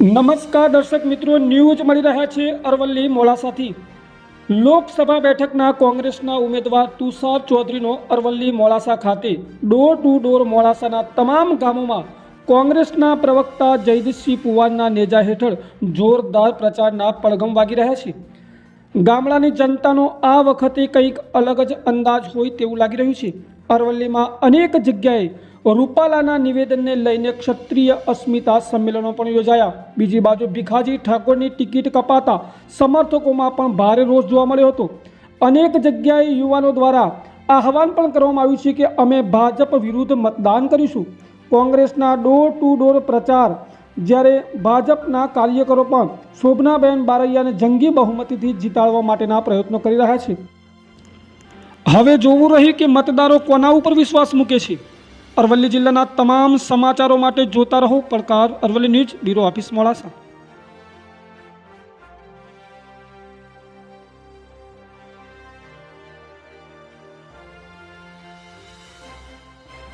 નમસ્કાર દર્શક મિત્રો, ન્યૂઝ મળી રહ્યા છે અરવલ્લી મોડાસાથી. લોકસભા બેઠકના કોંગ્રેસના ઉમેદવાર તુષાર ચૌધરીનો અરવલ્લી મોડાસા ખાતે ડોર ટુ ડોર મોડાસાના તમામ ગામોમાં કોંગ્રેસના પ્રવક્તા જયદીપસિંહ પુવાનના નેજા હેઠળ જોરદાર પ્રચારના પડઘમ વાગી રહ્યા છે. ગામડાની જનતાનો આ વખતે કંઈક અલગ જ અંદાજ હોય તેવું લાગી રહ્યું છે. અરવલ્લીમાં અનેક જગ્યાએ રૂપાલાના નિવેદનને લઈને ક્ષત્રિય અસ્મિતા સંમેલનો પણ યોજાયા. બીજી બાજુ ભીખાજી ઠાકોરની ટિકિટ કપાતા સમર્થકોમાં પણ ભારે રોષ જોવા મળ્યો હતો. અનેક જગ્યાએ યુવાનો દ્વારા આહવાન પણ કરવામાં આવ્યું છે કે અમે ભાજપ વિરુદ્ધ મતદાન કરીશું. કોંગ્રેસના ડોર ટુ ડોર પ્રચાર, જ્યારે ભાજપના કાર્યકરો પણ શોભનાબેન બારૈયાને જંગી બહુમતીથી જીતાડવા માટેના પ્રયત્નો કરી રહ્યા છે. હવે જોવું રહ્યું કે મતદારો કોના ઉપર વિશ્વાસ મૂકે છે. અરવલ્લી જિલ્લાના તમામ સમાચારો માટે જોતા રહો પડકાર Aravalli news bureau office Modasa.